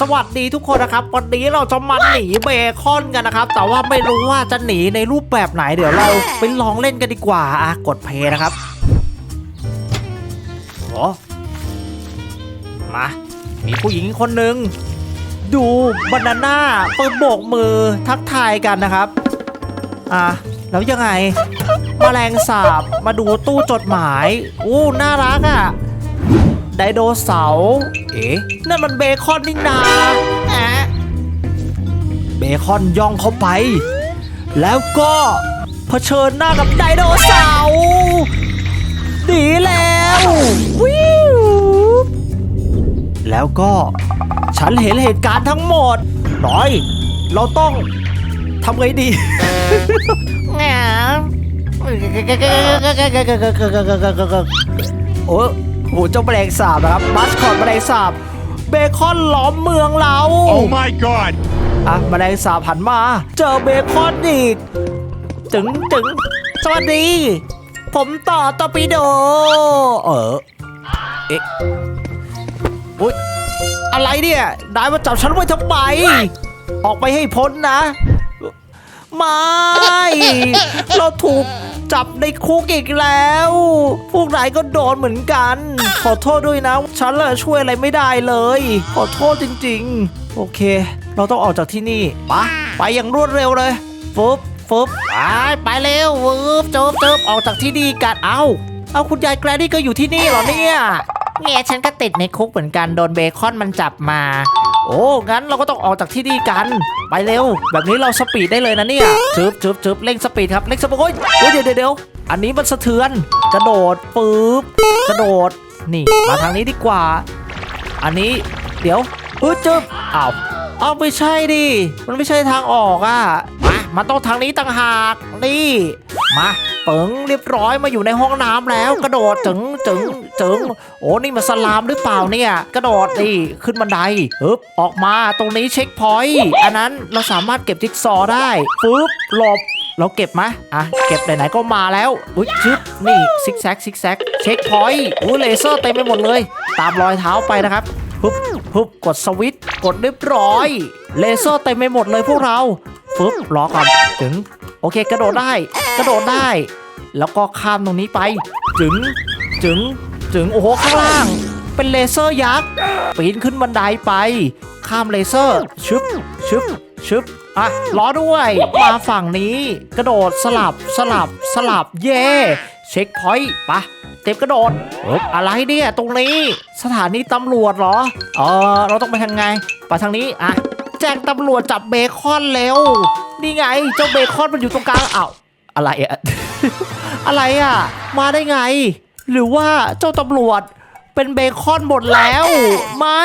สวัสดีทุกคนนะครับ วันนี้เราจะมาหนีเบคอนกันนะครับ แต่ว่าไม่รู้ว่าจะหนีในรูปแบบไหนเดี๋ยวเราไปลองเล่นกันดีกว่าอะกดเพย์นะครับโอ้มามีผู้หญิงคนหนึ่งดูบานาน่าเปิดโบกมือทักทายกันนะครับ อะแล้วยังไงแมลงสาบมาดูตู้จดหมายอู้น่ารักอะไดโนเสาร์ เอ๊ะนั่นมันเบคอนนี่นาแอะเบคอนย่องเข้าไป แล้วก็เผชิญหน้ากับไดโนเสาร์หนีแล้ววิวแล้วก็ฉันเห็นเหตุการณ์ทั้งหมดหน่อย เราต้องทำไงดีแง่โอ้ โหเจ้าแมลงสาบนะครับมัสคอตแมลงสาบเบคอนล้อมเมืองเรา Oh my god! อะแมลงสาบหันมา เจอเบคอนอีกจึงจึงสวัสดี ผมต่อตอร์ปิโด เออเอ๊ะอุ๊ยอะไรเนี่ยนายมาจับฉันไว้ทำไมออกไปให้พ้นนะ ไม่ เราถูก จับในคุกอีกแล้ว พวกนายก็โดนเหมือนกัน ขอโทษด้วยนะ ฉันเลยช่วยอะไรไม่ได้เลย ขอโทษจริง ๆ โอเค เราต้องออกจากที่นี่ไปะไปอย่างรวดเร็วเลยฟึบฟึบไปไปเร็ววึบเจิบเจิบออกจากที่นี่กันเอ้าเอาคุณยายแกรดี้ก็อยู่ที่นี่เหรอเนี่ย เนี่ยฉันก็ติดในคุกเหมือนกันโดนเบคอนมันจับมา โอ้งั้นเราก็ต้องออกจากที่นี่กัน ไปเร็ว แบบนี้เราสปีดได้เลยนะเนี่ยจึบจึบจึบเร่งสปีดครับเร่งสปีดโอ้ยเดี๋ยวเดี๋ยวอันนี้มันสะเทือน กระโดดปึ๊บกระโดดนี่มาทางนี้ดีกว่า อันนี้เดี๋ยวเฮ้ยจึบอ้าว เอาไม่ใช่ดิ มันไม่ใช่ทางออกอะมามันต้องทางนี้ต่างหาก นี่ มาเปิงเรียบร้อยมาอยู่ในห้องน้ำแล้ว กระโดดจึงจึงจึงโอ้นี่มันสลามหรือเปล่าเนี่ย กระโดดนี่ขึ้นบันไดปึ๊บออกมาตรงนี้เช็คพอยต์อันนั้นเราสามารถเก็บจิ๊กซอว์ได้ปึ๊บหลบเราเก็บไหมอะ เก็บไหนๆก็มาแล้ว อุ้ยชึบนี่ ซิกแซก ซิกแซก เช็คพอยต์อุ้ยเลเซอร์เต็มไปหมดเลย ตามรอยเท้าไปนะครับฮึบ ฮึบกดสวิตช์กดเรียบร้อย เลเซอร์เต็มไปหมดเลยพวกเราฟึบรอก่อนถึง โอเค กระโดดได้ กระโดดได้ แล้วก็ข้ามตรงนี้ไปจึงจึงจึงโอ้โหข้างล่าง เป็นเลเซอร์ยักษ์ปีนขึ้นบันไดไป ข้ามเลเซอร์ชึบชึบชึบอะล้อด้วย มาฝั่งนี้ กระโดดสลับสลับสลับเย่ เช็คพอยต์ปะเต็มกระโดดอะไรเนี่ยตรงนี้สถานีตำรวจเหรอเออเราต้องไปทางไงไปทางนี้อะแจ้งตำรวจจับเบคอนเร็วนี่ไงเจ้าเบคอนมันอยู่ตรงกลางอ้าวอะไรอะอะไรอะมาได้ไง หรือว่าเจ้าตำรวจเป็นเบคอนหมดแล้ว ไม่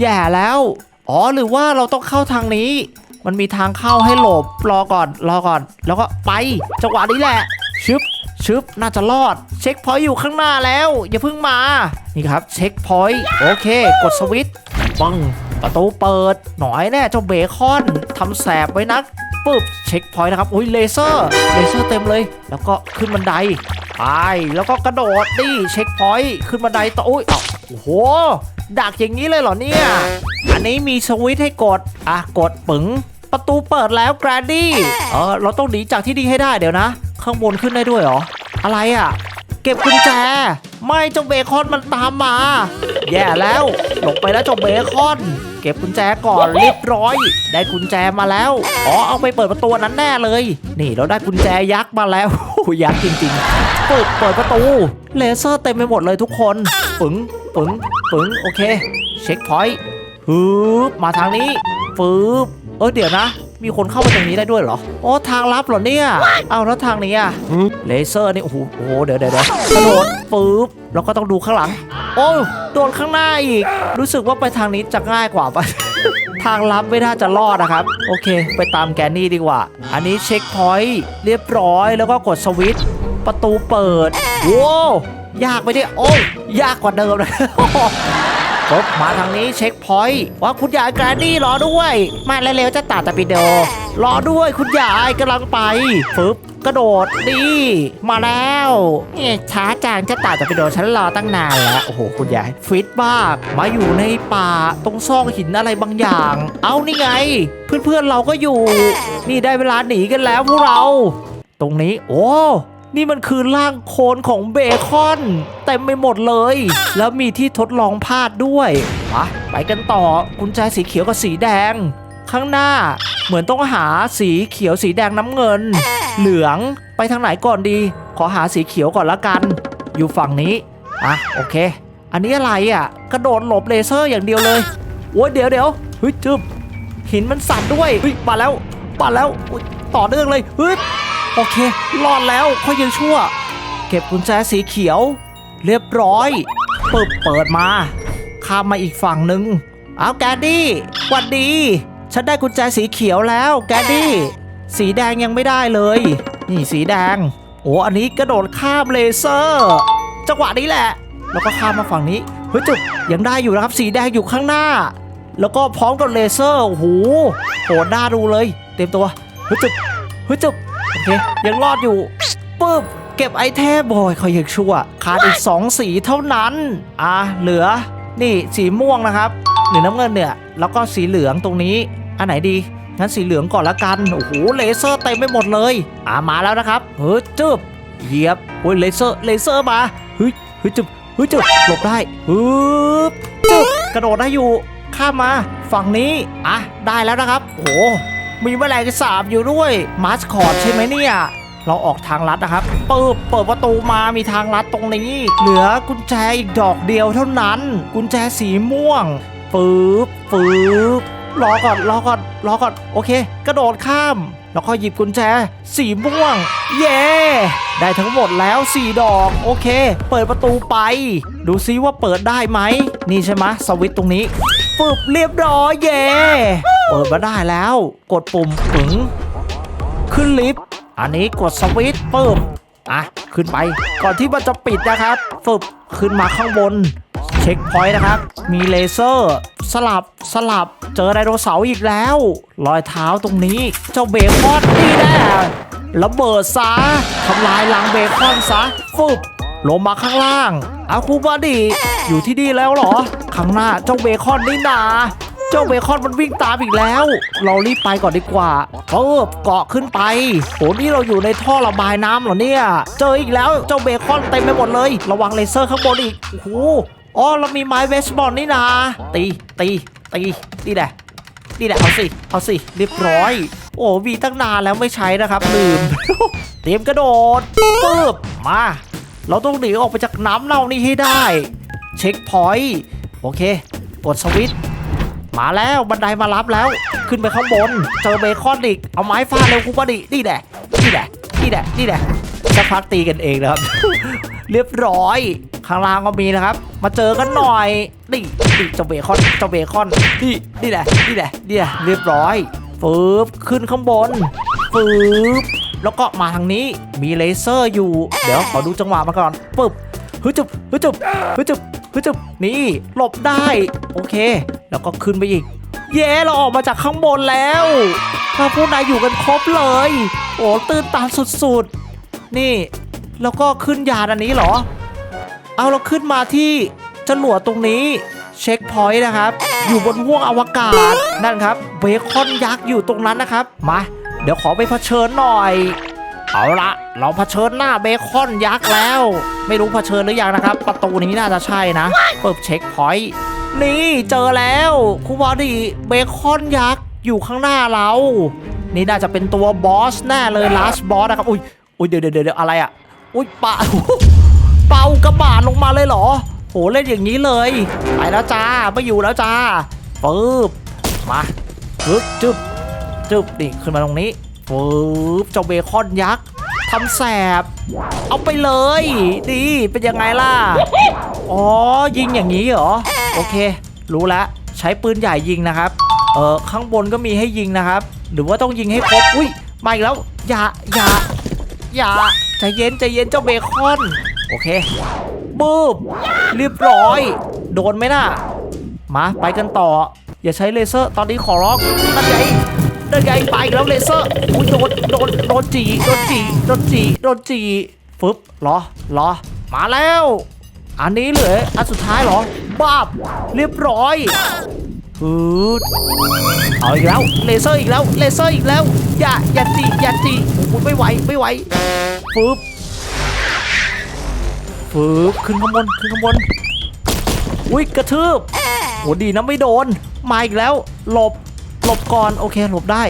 แย่แล้ว อ๋อหรือว่าเราต้องเข้าทางนี้ มันมีทางเข้าให้หลบรอก่อนรอก่อน แล้วก็ไปจังหวะนี้แหละชึบ ชึบน่าจะรอด เช็คพอยต์อยู่ข้างหน้าแล้ว อย่าเพิ่งมา นี่ครับ เช็คพอยต์โอเค กดสวิตช์ปังประตูเปิด หน่อยแน่เจ้าเบคอนทำแสบไว้นักปึ๊บเช็คพอยต์นะครับอุ้ยเลเซอร์เลเซอร์เต็มเลย แล้วก็ขึ้นบันไดไปแล้วก็กระโดดดิเช็คพอยต์ขึ้นบันไดต่ออุ้ยเอ้าโอ้โหดักอย่างนี้เลยเหรอเนี่ย อันนี้มีสวิตช์ให้กด อะ กดปึ๋งประตูเปิดแล้วแกรนดี้เออเราต้องหนีจากที่นี่ให้ได้เดี๋ยวนะ ข้างบนขึ้นได้ด้วยเหรอ อะไรอะ เก็บกุญแจ ไม่เจ้าเบคอนมันตามมา แย่แล้ว หลบไปแล้วเจ้าเบคอน เก็บกุญแจก่อนเรียบร้อย ได้กุญแจมาแล้ว อ๋อ เอาไปเปิดประตูนั้นแน่เลย นี่เราได้กุญแจยักษ์มาแล้วโอ้โหยักษ์จริงๆเปิดเปิดประตู เลเซอร์เต็มไปหมดเลยทุกคนปึ๋งปึ๋งปึ๋งโอเค เช็คพอยต์ฮึบมาทางนี้ฟืบเออเดี๋ยวนะ มีคนเข้าไปตรงนี้ได้ด้วยเหรอโอ้ทางลับเหรอเนี่ยเอาแล้วทางนี้อะเลเซอร์นี่โอ้โหโอ้โหเดี๋ยวเดี๋ยวเดี๋ยวกระโดดฟืบแล้วก็ต้องดูข้างหลัง โอ้ยโดนข้างหน้าอีก รู้สึกว่าไปทางนี้จะง่ายกว่าปะทางลับไม่น่าจะรอดนะครับ โอเค ไปตามแกนนี่ดีกว่า อันนี้เช็คพอยต์เรียบร้อยแล้วก็กดสวิตช์ประตูเปิดว้าวยากไปดิโอ้ยยากกว่าเดิมเลย ปุ๊บมาทางนี้เช็คพอยต์ว่าคุณยายแกรนดี้รอด้วย มาเร็วๆจะตาตะปิโด รอด้วยคุณยายกำลังไปปึ๊บกระโดดนี่มาแล้วเอ๊ช้าจังจะตาตะปิโดฉันรอตั้งนานแล้ว โอ้โห คุณยาย ฟิตมาก มาอยู่ในป่าตรงซอกหินอะไรบางอย่าง เอานี่ไง เพื่อนๆเราก็อยู่ นี่ได้เวลาหนีกันแล้วพวกเรา ตรงนี้ โอ้ นี่มันคือร่างโคลนของเบคอนเต็มไปหมดเลย แล้วมีที่ทดลองพาดด้วยมาไปกันต่อกุญแจสีเขียวกับสีแดง ข้างหน้าเหมือนต้องหาสีเขียวสีแดงน้ำเงิน เหลืองไปทางไหนก่อนดี ขอหาสีเขียวก่อนละกัน อยู่ฝั่งนี้อะโอเค อันนี้อะไรอะ กระโดดหลบเลเซอร์อย่างเดียวเลยโอ้ยเดี๋ยวเดี๋ยวเฮ้ยจึบหินมันสั่นด้วยเฮ้ยมาแล้วมาแล้วอุ๊ยต่อเนื่องเลยเฮ้ย โอเค รอดแล้วค่อยยังชั่ว เก็บกุญแจสีเขียว เรียบร้อยปึบเปิดมาข้ามมาอีกฝั่งหนึ่งเอาแกดดี้วัดดี ฉันได้กุญแจสีเขียวแล้ว แกดดี้ สีแดงยังไม่ได้เลย นี่สีแดง โอ้อันนี้กระโดดข้ามเลเซอร์จังหวะนี้แหละ แล้วก็ข้ามมาฝั่งนี้เฮ้ยจุดยังได้อยู่นะครับ สีแดงอยู่ข้างหน้า แล้วก็พร้อมกับเลเซอร์โอ้โหโหดหน้าดูเลย เต็มตัวเฮ้ยจุดเฮ้ยจุด โอเคยังรอดอยู่ปึ๊บเก็บไอเทมบอยเขายังชั่วขาดอีก2สีเท่านั้น อะเหลือนี่สีม่วงนะครับ หรือน้ำเงินเนี่ยแล้วก็สีเหลืองตรงนี้ อันไหนดีงั้นสีเหลืองก่อนละกันโอ้โหเลเซอร์เต็มไปหมดเลยอะมาแล้วนะครับเฮ้ยจึบเหยียบโอ้ยเลเซอร์เลเซอร์มาเฮ้ยเฮ้ยจึบเฮ้ยจึบหลบได้ฮึบจึบกระโดดได้อยู่ข้ามมาฝั่งนี้อะได้แล้วนะครับ โอ้โห มีแมลงสาบอยู่ด้วยมาสคอตใช่ไหมเนี่ย เราออกทางลัดนะครับเปิดเปิดประตูมามีทางลัดตรงนี้ เหลือกุญแจอีกดอกเดียวเท่านั้น กุญแจสีม่วงฟืบฟืบรอก่อนรอก่อนรอก่อนโอเค กระโดดข้าม แล้วก็หยิบกุญแจ สีม่วง เย้ ได้ทั้งหมดแล้ว 4 ดอก โอเค เปิดประตูไป ดูซิว่าเปิดได้ไหม นี่ใช่ไหมสวิตช์ตรงนี้ ฟึบเรียบร้อยเย้เปิดมาได้แล้ว กดปุ่มปึ๋งขึ้นลิฟต์อันนี้กดสวิตช์ปึ๊บอะขึ้นไป ก่อนที่มันจะปิดนะครับฟึบขึ้นมาข้างบน เช็คพอยต์นะครับ มีเลเซอร์ สลับสลับเจอไดโนเสาร์อีกแล้ว รอยเท้าตรงนี้ เจ้าเบคอนนี่แน่ระเบิดซะทำลายลังเบคอนซะฟึบ ลงมาข้างล่างอาคูบอดีอยู่ที่นี่แล้วเหรอ ข้างหน้าเจ้าเบคอนนี่นา เจ้าเบคอนมันวิ่งตามอีกแล้ว เรารีบไปก่อนดีกว่าเออเกาะขึ้นไปโหนี่เราอยู่ในท่อระบายน้ำเหรอเนี่ย เจออีกแล้วเจ้าเบคอนเต็มไปหมดเลย ระวังเลเซอร์ข้างบนอีกโอ้โหอ๋อเรามีไม้เบสบอลนี่นา ตีตีตีนี่แหละนี่แหละเอาสิเอาสิเรียบร้อย โอ้มีตั้งนานแล้วไม่ใช้นะครับลืมเตรียมกระโดดปึ๊บมา เราต้องหนีออกไปจากน้ำเน่านี่ให้ได้ เช็คพอยต์โอเค กดสวิตช์มาแล้วบันไดมารับแล้ว ขึ้นไปข้างบน เจอเบคอนอีก เอาไม้ฟาดเร็วกูบดินี่แหละนี่แหละนี่แหละนี่แหละสักพักตีกันเองนะครับ เรียบร้อย ข้างล่างก็มีนะครับ มาเจอกันหน่อยนี่นี่เจ้าเบคอนเจ้าเบคอนนี่นี่แหละนี่แหละนี่แหละเรียบร้อยฟืบขึ้นข้างบนฟืบ แล้วก็มาทางนี้มีเลเซอร์อยู่ เดี๋ยวขอดูจังหวะมาก่อนปึ๊บฮึจุบฮึจุบฮึจุบฮึจุบนี่หลบได้ โอเค แล้วก็ขึ้นไปอีก เย้เราออกมาจากข้างบนแล้วถ้าพวกนายอยู่กันครบเลย โอ้ตื่นตาสุดๆ นี่ แล้วก็ขึ้นยานอันนี้เหรอ เอาเราขึ้นมาที่จรวดตรงนี้เช็คพอยต์นะครับ อยู่บนห้วงอวกาศนั่นครับ เบคอนยักษ์อยู่ตรงนั้นนะครับ มา เดี๋ยวขอไปเผชิญหน่อย เอาละเราเผชิญหน้าเบคอนยักษ์แล้ว ไม่รู้เผชิญหรือยังนะครับ ประตูนี้น่าจะใช่นะเปิดเช็คพอยต์นี่เจอแล้วครูบอดี้เบคอนยักษ์อยู่ข้างหน้าเรา นี่น่าจะเป็นตัวบอสแน่เลยลาสบอสนะครับอุ้ยอุ้ยเดี๋ยวเดี๋ยวเดี๋ยวอะไรอะอุ้ยปะเป่ากระบาดลงมาเลยเหรอโหเล่นอย่างนี้เลย ไปแล้วจ้าไม่อยู่แล้วจ้าปึ๊บมาปึ๊บจึ๊บ จึ๊บนี่ขึ้นมาตรงนี้ปึ๊บเจ้าเบคอนยักษ์ทำแสบ เอาไปเลยดีเป็นยังไงล่ะ อ๋อ ยิงอย่างนี้เหรอ โอเค รู้แล้วใช้ปืนใหญ่ยิงนะครับ เออข้างบนก็มีให้ยิงนะครับ หรือว่าต้องยิงให้ครบ อุ้ยมาอีกแล้ว อย่า อย่า อย่าใจเย็นใจเย็นเจ้าเบคอน โอเคบูบเรียบร้อย โดนไหมน่ะ มาไปกันต่อ อย่าใช้เลเซอร์ ตอนนี้ขอร้องนั่นไง นั่นไงไปอีกแล้วเลเซอร์อุ้ยโดนโดนโดนจีโดนจีโดนจีโดนจีฟึบหรอหรอ มาแล้ว อันนี้เหลืออันสุดท้ายเหรอบ้าบเรียบร้อยฮึดเอาอีกแล้วเลเซอร์อีกแล้วเลเซอร์อีกแล้ว อย่าอย่าจีอย่าจีโอ้โหไม่ไหวไม่ไหวฟึบฟึบขึ้นข้างบนขึ้นข้างบนอุ้ยกระทืบโหดีนะไม่โดนมาอีกแล้ว หลบ หลบก่อนโอเคหลบได้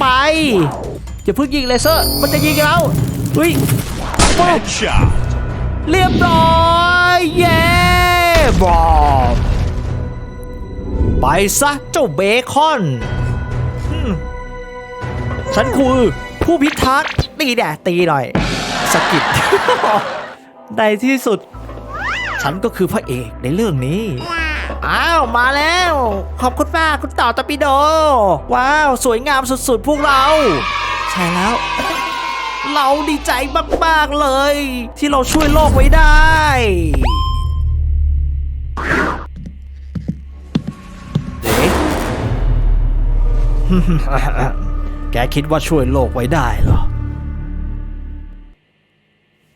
ไปอย่าเพิ่งยิงเลเซอร์มันจะยิงแล้วอุ้ยปุ๊บ Headshot. เรียบร้อยเย้บอมไปซะเจ้าเบคอนอืมฉันคือผู้พิทักษ์ตีแดดตีหน่อยสะกิดในที่สุด ฉันก็คือพระเอกในเรื่องนี้ อ้าวมาแล้ว ขอบคุณมากคุณต่อตะปิโด ว้าว สวยงามสุดๆ พวกเรา ใช่แล้ว เราดีใจมากๆเลย ที่เราช่วยโลกไว้ได้เอ๊ะ แกคิดว่าช่วยโลกไว้ได้เหรอ